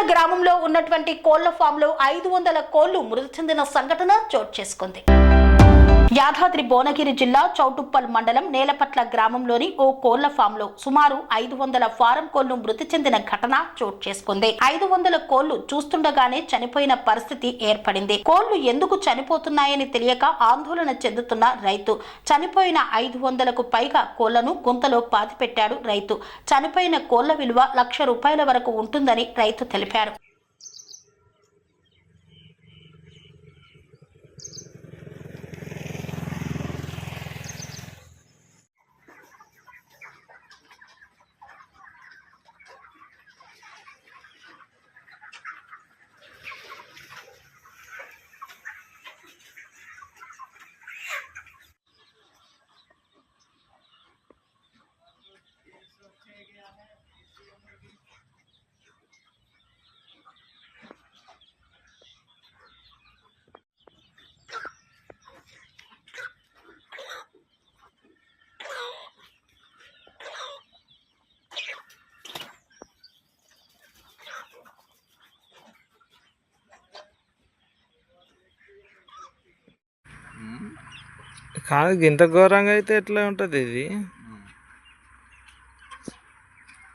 నేలపట్ల గ్రామంలో ఉన్నటువంటి కోళ్ళ ఫామ్లో ఐదు వందల కోళ్ళు మృతి చెందిన సంఘటన చోటు చేసుకుంది. యాదాద్రి భువనగిరి జిల్లా చౌటుప్పల్ మండలం నేలపట్ల గ్రామంలోని ఓ కోళ్ళ ఫామ్లో సుమారు ఐదు వందల ఫారం కోళ్ళు మృతి చెందిన ఘటన చోటు చేసుకుంది. ఐదు వందల కోళ్ళు చూస్తుండగానే చనిపోయిన పరిస్థితి ఏర్పడింది. కోళ్ళు ఎందుకు చనిపోతున్నాయని తెలియక ఆందోళన చెందుతున్న రైతు. చనిపోయిన ఐదు వందలకు పైగా కోళ్ళను గుంతలో పాతిపెట్టాడు రైతు. చనిపోయిన కోళ్ళ విలువ లక్ష రూపాయల వరకు ఉంటుందని రైతు తెలిపారు. కాదు ఇంత ఘోరంగా అయితే ఎట్లా ఉంటుంది ఇది?